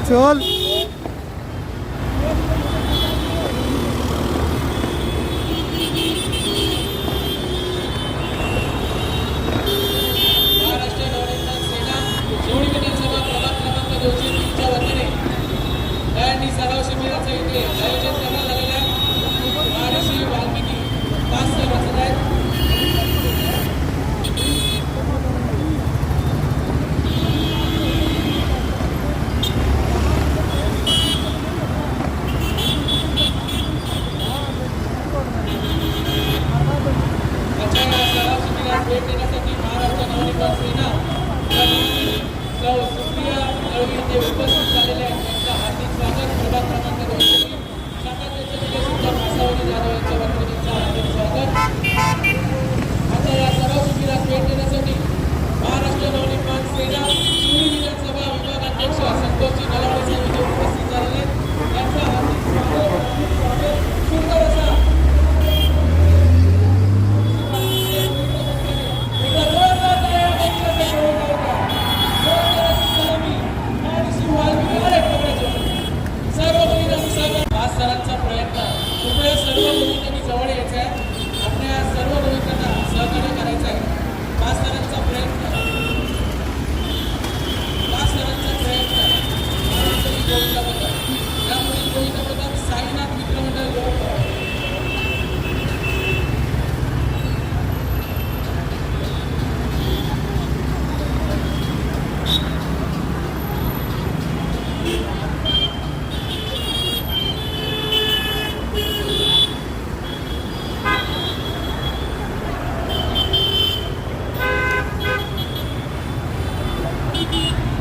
চল। सुंदर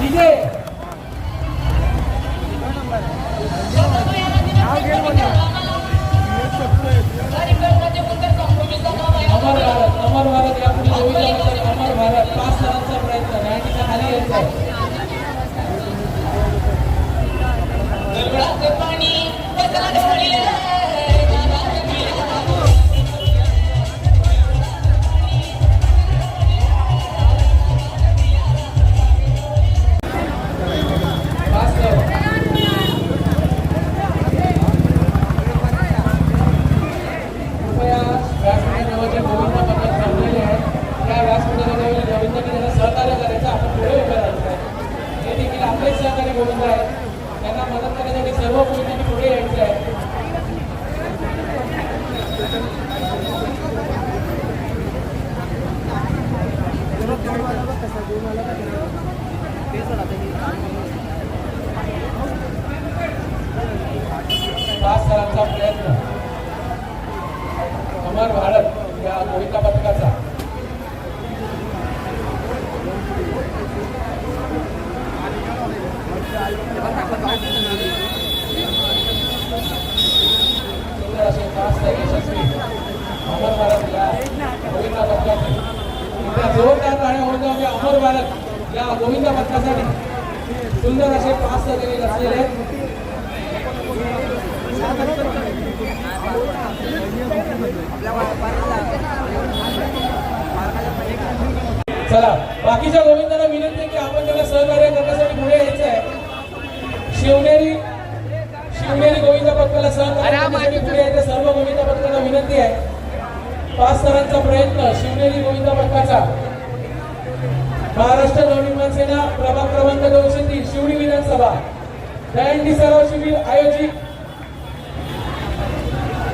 पथकाला डीजे आहेत चला बाकीच्या गोविंदांना विनंती आहे की आपण त्यांना सहकार्य करण्यासाठी पुढे यायचं आहे. शिवनेरी शिवनेरी गोविंद पथकाला सहकार्य पुढे यायचं सर्व गोविंद पथकाला विनंती आहे. पाच स्तरांचा प्रयत्न शिवनेरी गोविंद पथकाचा. महाराष्ट्र नवनिर्माण सेना प्रभाग क्रमांक दोनशे तीन शिवडी विधानसभा. दहंडी सराव शिबिर आयोजित.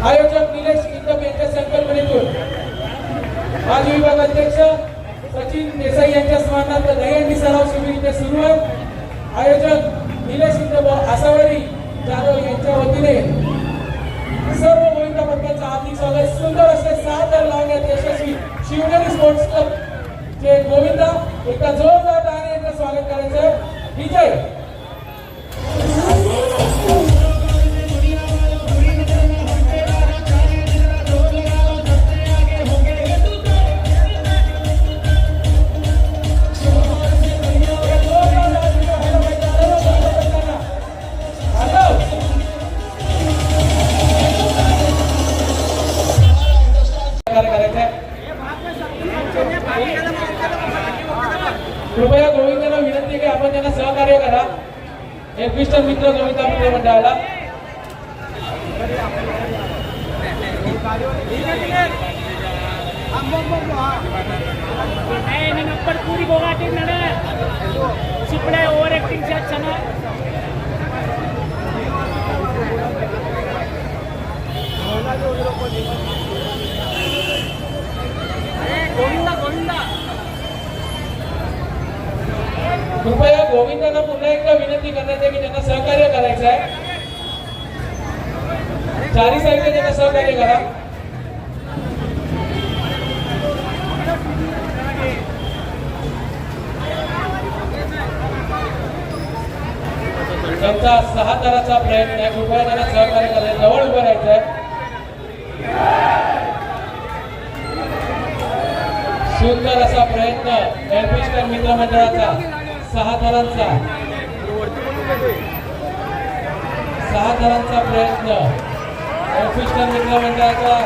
आयोजक निलेश इंदम यांच्या संकल्पनेतून. माजी विभाग अध्यक्ष सचिन देसाई यांच्या स्मरणार्थ दहीहंडी सराव शिबिर इथे सुरू आहे आयोजक निलेश इंदम आसावरी जाधव यांच्या वतीने. सर्व गोविंद पथकाचं हार्दिक स्वागत. सुंदर असे सात दर लावण्यात यशस्वी शिवनेरी स्पोर्ट्स क्लब. चे गोविंदा. एका जोरदार टाळ्याने स्वागत करायचं. विजय. नहीं नहीं नंबर पूरी बोगाटे नड़ चिपड़े ओवर एक्टिंग से अच्छा ना गोविंदा गोविंदा कृपया गोविंदांना पुन्हा एकदा विनंती करण्यात आहे की त्यांना सहकार्य करायचं आहे. चारी साईडने त्यांना सहकार्य करा. त्यांचा सहा तराचा प्रयत्न आहे. कृपया त्यांना सहकार्य करायचं जवळ उभं राहायचं आहे. सुंदर असा प्रयत्न एलपिस्टर मित्रमंडळाचा सहा थरांचा सहा थरांचा प्रयत्न. एलपिस्टर मित्र मंडळाचा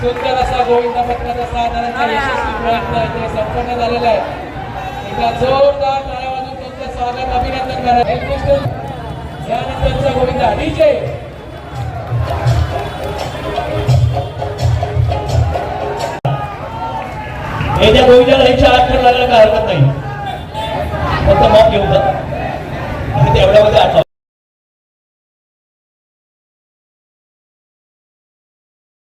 सुंदर असा गोविंद पथकाचा थरांचा यशस्वी प्रयत्न इथे संपन्न झालेला आहे. एका जोरदार टाळ्या वाजवून त्यांचं स्वागत अभिनंदन करा एलपिस्टर यानंतरचा गोविंदा डीजे येत्या गोविंदाला एकशे आठ ठर लागला काय हरकत नाही. फक्त मॉप घेऊन जा. आणि तेवढ्यामध्ये आठवा.